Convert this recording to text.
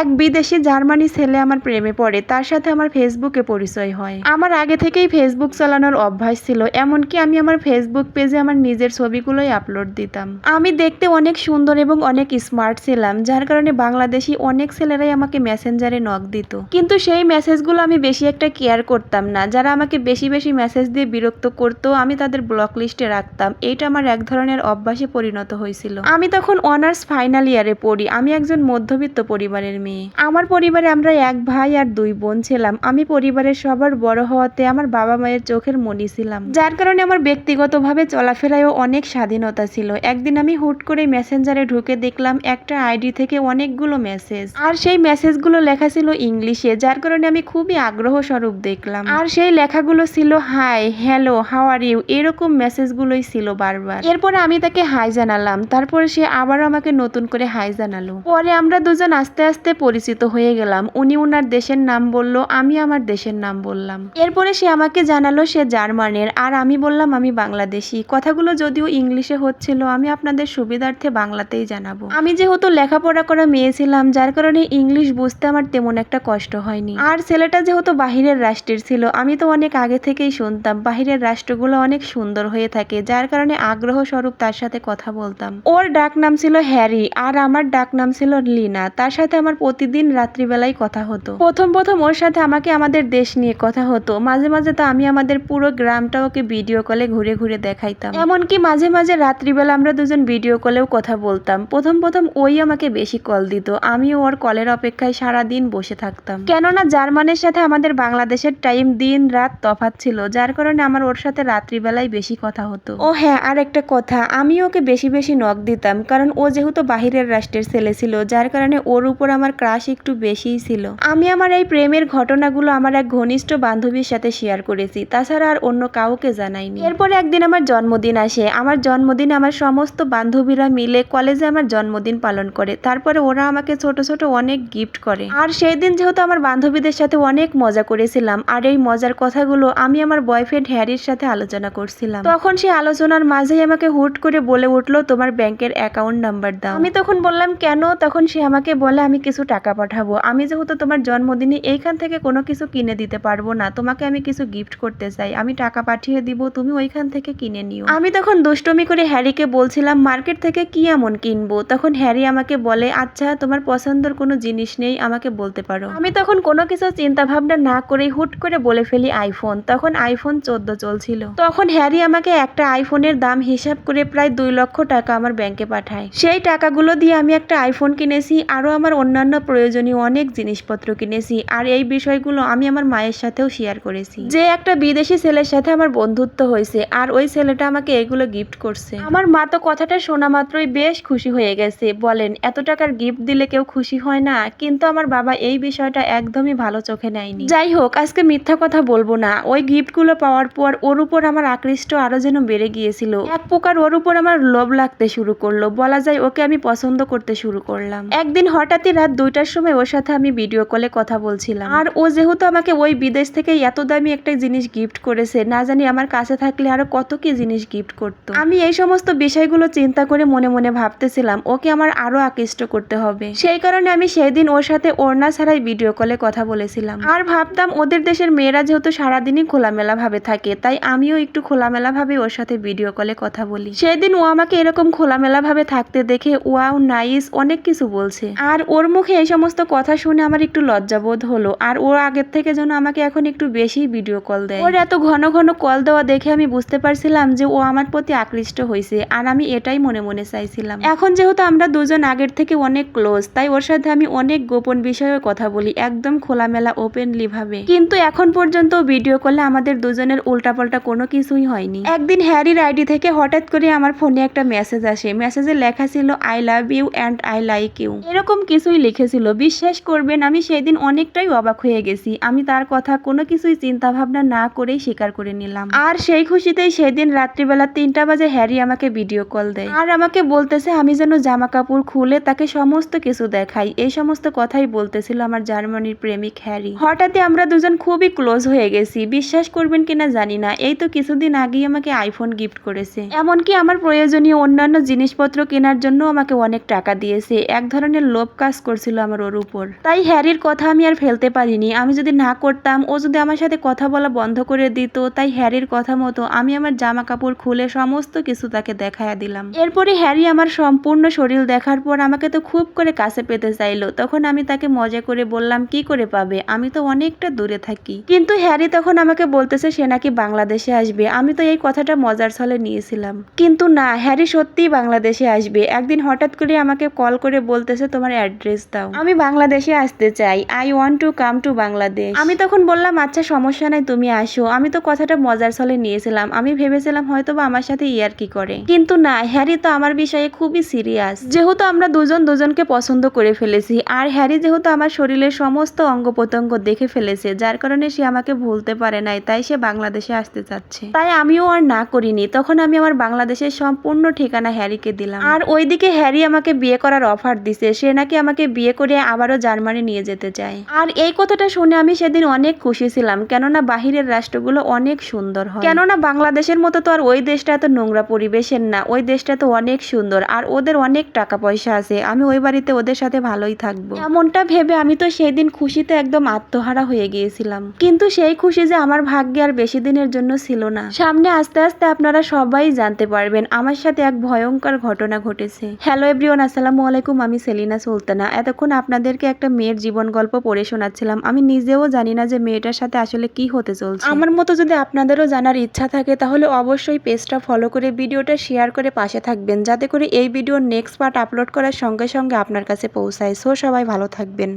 এক বিদেশি জার্মানি ছেলে আমার প্রেমে পড়ে, তার সাথে আমার ফেসবুকে পরিচয় হয়। আমার আগে থেকেই ফেসবুক চালানোর অভ্যাস ছিল, এমনকি আমি আমার ফেসবুক পেজে আমার নিজের ছবিগুলোই আপলোড দিতাম। আমি দেখতে অনেক সুন্দর এবং অনেক স্মার্ট ছিলাম, যার কারণে বাংলাদেশি অনেক ছেলেরাই আমাকে মেসেঞ্জারে নক দিত। কিন্তু সেই মেসেজগুলো আমি বেশি একটা কেয়ার করতাম না, যারা আমাকে বেশি বেশি মেসেজ দিয়ে বিরক্ত করতো, আমি তাদের ব্লক লিস্টে রাখতাম। এইটা আমার এক ধরনের অভ্যাসে পরিণত হয়েছিল। আমি তখন অনার্স ফাইনাল ইয়ারে পড়ি, আমি একজন মধ্যবিত্ত পরিবারের মেয়ে। আমার পরিবারে আমরা এক ভাই আর দুই বোন ছিলাম। আমি পরিবারের সবার বড় হওয়াতে আমার বাবা মায়ের চোখের মনি ছিলাম। যার কারণে আমার ব্যক্তিগতভাবে চলাফেরায়ও অনেক স্বাধীনতা ছিল। একদিন আমি হুট করে মেসেঞ্জারে ঢুকে দেখলাম একটা আইডি থেকে অনেকগুলো মেসেজ। আর সেই মেসেজগুলো লেখা ছিল ইংলিশে, যার কারণে আমি খুবই আগ্রহ স্বরূপ দেখলাম। আর সেই লেখাগুলো ছিল, hi, hello, how are you? এরকম মেসেজগুলোই ছিল বারবার। এরপরে আমি তাকে হাই জানালাম। তারপরে সে আবারও আমাকে নতুন করে হাই জানালো। পরে আমরা দুজন আস্তে আস্তে পরিচিত হয়ে গেলাম। উনি উনার দেশের নাম বলল, আমি আমার দেশের নাম বললাম। এরপরে সে আমাকে জানালো সে জার্মানের, আর আমি বললাম, আমি বাংলাদেশি। কথাগুলো যদিও ইংলিশে হচ্ছিল, আমি আপনাদের সুবিধার্থে বাংলাতেই জানাব। আমি যেহেতু লেখাপড়া করা মেয়ে ছিলাম, যার কারণে ইংলিশ বুঝতে আমার তেমন একটা কষ্ট হয়নি। আর ছেলেটা যেহেতু বাহিরের রাষ্ট্রের ছিল, আমি তো অনেক আগে থেকেই শুনতাম, বাহিরের রাষ্ট্রগুলো অনেক সুন্দর হয়ে থাকে, যার কারণে আগ্রহ স্বরূপ তার সাথে কথা বলতাম। ওর ডাক নাম ছিল হ্যারি, আর আমার ডাক নাম ছিল লিনা। তার সাথে আমার প্রতিদিন রাত্রিবেলায় কথা হতো। প্রথম প্রথম ওর সাথে আমাকে আমাদের দেশ নিয়ে কথা হতো। মাঝে মাঝে তো আমি আমাদের পুরো গ্রামটা ওকে ভিডিও কলে ঘুরে ঘুরে দেখাইতাম। এমনকি মাঝে মাঝে রাত্রিবেলা আমরা দুজন ভিডিও কলেও কথা বলতাম। প্রথম প্রথম ওই আমাকে বেশি কল দিত। আমিও ওর কলের অপেক্ষায় সারা দিন বসে থাকতাম। কেননা জার্মানের সাথে আমাদের বাংলাদেশের টাইম দিন রাত তফাত ছিল, যার কারণে আমার ওর সাথে রাত্রিবেলায় বেশি কথা হতো। ও হ্যাঁ আর একটা কথা, আমি ওকে বেশি বেশি নখ দিতাম, কারণ ও যেহেতু বাহিরের রাষ্ট্রের ছেলে ছিল, যার কারণে ওর উপর আমার ক্রাশ একটু বেশিই ছিল। আমি আমার এই প্রেমের ঘটনাগুলো আমার এক ঘনিষ্ঠ বান্ধবীর সাথে শেয়ার করেছি, তাছাড়া আর অন্য কাউকে জানাইনি। এরপরে একদিন আমার জন্মদিন আসে। আমার জন্মদিন আমার সমস্ত বান্ধবীরা মিলে কলেজে আমার জন্মদিন পালন করে। তারপরে ওরা আমাকে ছোট ছোট অনেক গিফট করে। আর সেই দিন যেহেতু আমার বান্ধবীদের সাথে অনেক মজা করেছিলাম, আর এই মজার কথাগুলো আমি আমার বয়ফ্রেন্ড হ্যারির সাথে আলোচনা করছিলাম। তখন সে আলোচনার মাঝেই আমাকে হুট করে বলে উঠল, তোমার ব্যাংকের অ্যাকাউন্ট নাম্বার দাও। আমি তখন বললাম, কেন? তখন সে আমাকে বলে, আমি কিছু টাকা পাঠাবো। আমি যেহেতু তোমার জন্মদিনে এইখান থেকে কোনো কিছু কিনে দিতে পারব না, তোমাকে আমি কিছু গিফট করতে চাই। আমি টাকা পাঠিয়ে দিব, তুমি ওইখান থেকে কিনে নিও। আমি তখন দুষ্টমি করে হ্যারিকে বলছিলাম, মার্কেট থেকে কি এমন কিনবো? তখন হ্যারি আমাকে বলে আচ্ছা তোমার পছন্দের কোনো জিনিস নেই, আমাকে বলতে পারো। আমি তখন কোনো কিছু চিন্তা ভাবনা না করে হুট করে বলে ফেলি আইফোন তখন আইফোন চোদ্দ চলছিল। তখন হ্যারি আমাকে একটা আইফোনের দাম হিসাব করে প্রায় দুই লক্ষ টাকা আমার ব্যাংকে পাঠায়। সেই টাকাগুলো দিয়ে আমি একটা আইফোন কিনেছি, আরও আমার অন্যান্য প্রয়োজনীয় অনেক জিনিসপত্র কিনেছি আর এই বিষয়গুলো আমি আমার মায়ের সাথেও শেয়ার করেছি। যে একটা বিদেশি ছেলের সাথে আমার বন্ধুত্ব হয়েছে আর ওই ছেলেটা আমাকে এগুলো গিফট করছে। আমার মা তো কথাটা শোনা মাত্রই বেশ খুশি হয়ে গেছে। বলেন, এত টাকার গিফট দিলে কেউ খুশি হয় না? কিন্তু আমার বাবা এই বিষয়টা একদমই ভালো চোখে নেয়নি। যাই হোক, আজকে মিথ্যা কথা বলব না। ওই গিফটগুলো পাওয়ার পর ওর উপর আমার আকৃষ্ট আরও যেন বেড়ে গিয়েছিল। এক প্রকার ওর উপর আমার লোভ লাগতে শুরু করল। বলা যায় ওকে আমি পছন্দ করতে শুরু করলাম। একদিন হঠাৎই রাত দুইটার সময় ওর সাথে আমি ভিডিও কলে কথা বলছিলাম। আর ও যেহেতু আমাকে ওই বিদেশ থেকে এত দামি একটা জিনিস গিফট করেছে, না জানি আমার কাছে থাকলে আরও কত কি জিনিস গিফট করতো। আমি এই সমস্ত বিষয়গুলো চিন্তা করে মনে মনে ভাবতেছিলাম, ওকে আমার আরও আকৃষ্ট করতে হবে। সেই কারণে আমি সেই দিন ওর সাথে ওড়না ছাড়াই ভিডিও কলে কথা বলেছিলাম। আর ভাবতাম ওদের দেশের মেয়েরা যেহেতু সারাদিনই খোলামেলা ভাবে থাকে, তাই আমিও একটু খোলামেলা ভাবে ওর সাথে ভিডিও কলে কথা বলি। সেদিন ও আমাকে এরকম খোলামেলা ভাবে থাকতে দেখে, ওয়াও, নাইস, অনেক কিছু বলছে। আর ওর মুখে এই সমস্ত কথা শুনে আমার একটু লজ্জাবোধ হলো। আর ওর আগের থেকে যেন আমাকে এখন একটু বেশি ভিডিও কল দেয়। ওর এত ঘন ঘন কল দেওয়া দেখে আমি বুঝতে পারছিলাম যে ও আমার প্রতি আকৃষ্ট হয়েছে, আর আমি এটাই মনে মনে চাইছিলাম। এখন যেহেতু আমরা দুজন আগের থেকে অনেক ক্লোজ তাই ওর সাথে আমি অনেক গোপন বিষয়ে কথা বলি, একদম খোলামেলা ওপেনলি ভাবে। কিন্তু এখন পর্যন্ত ভিডিও কলে আমাদের দুজনের উল্টাপাল্টা কোনো কিছুই হয়নি। একদিন হ্যারির আইডি থেকে হঠাৎ করে আমার ফোনে একটা মেসেজ আসে। মেসেজে লেখা ছিল I love you and I like you এরকম কিছুই লিখেছিল বিশ্বাস করবেন, আমি সেদিন অনেকটাই অবাক হয়ে গেছি। আমি তার কথা কোনো কিছুই চিন্তা ভাবনা না করেই স্বীকার করে নিলাম। আর সেই খুশিতেই সেদিন রাত্রিবেলা তিনটা বাজে হ্যারি আমাকে ভিডিও কল দেয়। আর আমাকে বলতেছে, আমি যেন জামা কাপড় খুলে তাকে সমস্ত কিছু দেখাই। এই সমস্ত কথাই বলতেছিল আমার জার্মানির প্রেমিক হ্যারি। হঠাৎই আমরা দুজন খুবই ক্লোজ হয়ে গেছি। বিশ্বাস করবেন কিনা জানি না, এই তো কিছুদিন আগেই আমাকে আইফোন গিফট করেছে। এমনকি আমার প্রয়োজনীয় অন্যান্য জিনিসপত্র কেনার জন্য আমাকে অনেক টাকা দিয়েছে। এক ধরনের লোভ কাজ করছিল ছিল আমার ওর উপর। তাই হ্যারির কথা আমি আর ফেলতে পারিনি। আমি যদি না করতাম, ও যদি আমার সাথে কথা বলা বন্ধ করে দিত, তাই হ্যারির কথা মতো আমি আমার জামা কাপড় খুলে সমস্ত কিছু তাকে দেখায়া দিলাম। এরপরে হ্যারি আমার সম্পূর্ণ শরীর দেখার পর আমাকে তো খুব করে কাছে পেতে চাইলো। তখন আমি তাকে মজা করে বললাম, কি করে পাবে? আমি তো অনেকটা দূরে থাকি। কিন্তু হ্যারি তখন আমাকে বলতেছে, সে নাকি বাংলাদেশে আসবে। আমি তো এই কথাটা মজার ছলে নিয়েছিলাম। কিন্তু না, হ্যারি সত্যিই বাংলাদেশে আসবে। একদিন হঠাৎ করে আমাকে কল করে বলতেছে, তোমার অ্যাড্রেস দাও। আমি বাংলাদেশে আসতে চাই। I want to come to Bangladesh আমি তখন বললাম আচ্ছা সমস্যা নাই তুমি আসো। আমি তো কথাটা মজার ছলে নিয়েছিলাম। আমি ভেবেছিলাম হয়তো বা আমার সাথে ইয়ার কি করে। কিন্তু না হ্যারি তো আমার বিষয়ে খুবই সিরিয়াস যেহেতু আমরা দুজন দুজনকে পছন্দ করে ফেলেছি আর হ্যারি যেহেতু আমার শরীরের সমস্ত অঙ্গ প্রত্যঙ্গ দেখে ফেলেছে যার কারণে সে আমাকে ভুলতে পারে নাই তাই সে বাংলাদেশে আসতে চাচ্ছে। তাই আমিও আর না করিনি। তখন আমি আমার বাংলাদেশের সম্পূর্ণ ঠিকানা হ্যারিকে দিলাম। আর ওইদিকে হ্যারি আমাকে বিয়ে করার অফার দিছে। সে নাকি আমাকে বিয়ে করে আবারও জার্মানি নিয়ে যেতে চায়। আর এই কথাটা শুনে আমি সেদিন অনেক খুশি ছিলাম, কেননা বাহিরের রাষ্ট্রগুলো অনেক সুন্দর হয়। কেননা বাংলাদেশের মতো তো আর ওই দেশটা এত নোংরা পরিবেশের না, ওই দেশটা তো অনেক সুন্দর, আর ওদের অনেক টাকা পয়সা আছে, আমি ওই বাড়িতে ওদের সাথে ভালোই থাকব। এমনটা ভেবে আমি তো সেই দিন খুশিতে একদম আত্মহারা হয়ে গিয়েছিলাম। কিন্তু সেই খুশি যে আমার ভাগ্যে আর বেশি দিনের জন্য ছিল না। সামনে আস্তে আস্তে আপনারা সবাই জানতে পারবেন, আমার সাথে এক ভয়ঙ্কর ঘটনা ঘটেছে। হ্যালো এভরিওয়ান, আসসালামু আলাইকুম, আমি সেলিনা সুলতানা। এতক্ষণ আপনাদেরকে একটা মেয়ের জীবন গল্প পড়ে শোনাচ্ছিলাম। আমি নিজেও জানি না যে মেয়েটার সাথে আসলে কি হতে চলছে। আমার মতো যদি আপনাদেরও জানার ইচ্ছা থাকে, তাহলে অবশ্যই পেজটা ফলো করে ভিডিওটা শেয়ার করে পাশে থাকবেন, যাতে করে এই ভিডিওর নেক্সট পার্ট আপলোড করার সঙ্গে সঙ্গে আপনার কাছে পৌঁছায়। সো সবাই ভালো থাকবেন।